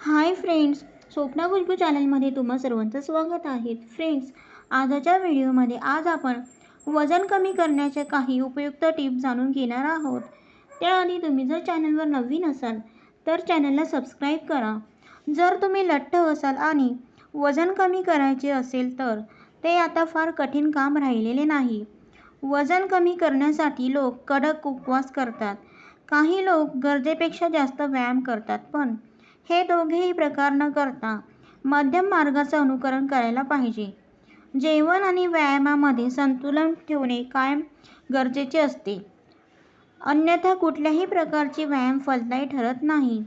Hi friends Swapna Khushboo चॅनलमध्ये तुम्हा सर्वांचं स्वागत आहे. फ्रेंड्स आजच्या व्हिडिओमध्ये आज आपण वजन कमी करण्याच्या काही उपयुक्त टिप्स जाणून घेणार आहोत. त्याआधी तुम्ही जर चॅनलवर नवीन असाल तर चॅनलला सबस्क्राईब करा. जर तुम्ही लठ्ठ असाल आणि वजन कमी करायचे असेल तर ते आता फार कठीण काम राहिलेले नाही. वजन कमी करण्यासाठी लोक कडक उपवास करतात. काही लोक गरजेपेक्षा जास्त व्यायाम करतात पण हे दोघेही प्रकार न करता मध्यम मार्गाचं अनुकरण करायला पाहिजे. जेवण आणि व्यायामामध्ये संतुलन ठेवणे कायम गरजेचे असते. अन्यथा कुठल्याही प्रकारचे व्यायाम फलदायी ठरत नाही.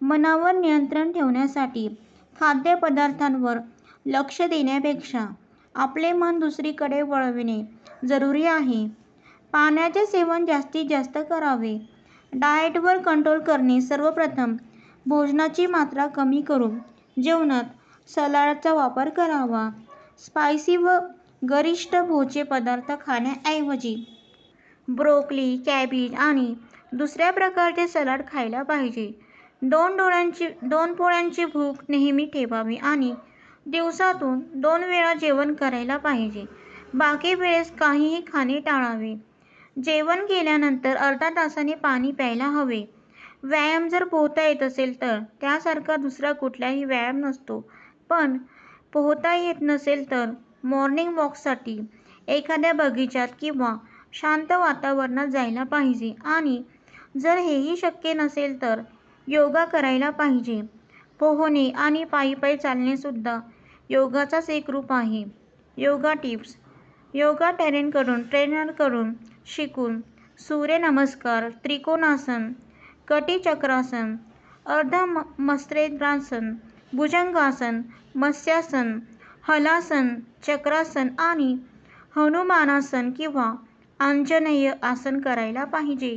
मनावर नियंत्रण ठेवण्यासाठी खाद्यपदार्थांवर लक्ष देण्यापेक्षा आपले मन दुसरीकडे वळविणे जरुरी आहे. पाण्याचे सेवन जास्तीत जास्त करावे. डाएटवर कंट्रोल करणे सर्वप्रथम भोजनाची मात्रा कमी करून जेवणात सलाडचा वापर करावा. स्पायसी व गरिष्ठ भोजचे पदार्थ खाण्याऐवजी ब्रोकली कॅबेज आणि दुसऱ्या प्रकारचे सलाड खायला पाहिजे. दोन डोळ्यांची दोन पोळ्यांची भूक नेहमी ठेवावी आणि दिवसातून दोन वेळा जेवण करायला पाहिजे. बाकी वेळेस काहीही खाणे टाळावे. जेवण केल्यानंतर अर्धा तासाने पाणी प्यायला हवे. व्यायाम जर पोहता येत असेल तर त्यासारखा दुसरा कुठलाही व्यायाम नसतो. पण पोहता येत नसेल तर मॉर्निंग वॉकसाठी एखाद्या बगीचात किंवा शांत वातावरणात जायला पाहिजे. आणि जर हेही शक्य नसेल तर योगा करायला पाहिजे. पोहणे आणि पायी पायी चालणेसुद्धा योगाचाच एक रूप आहे. योगा टिप्स. योगा टॅरेनकडून ट्रेनरकडून शिकून सूर्यनमस्कार त्रिकोणासन कटीचक्रासन अर्ध म भुजंगासन मत्स्यासन हलासन चक्रासन आणि हनुमानासन किंवा आंजनेय आसन करायला पाहिजे.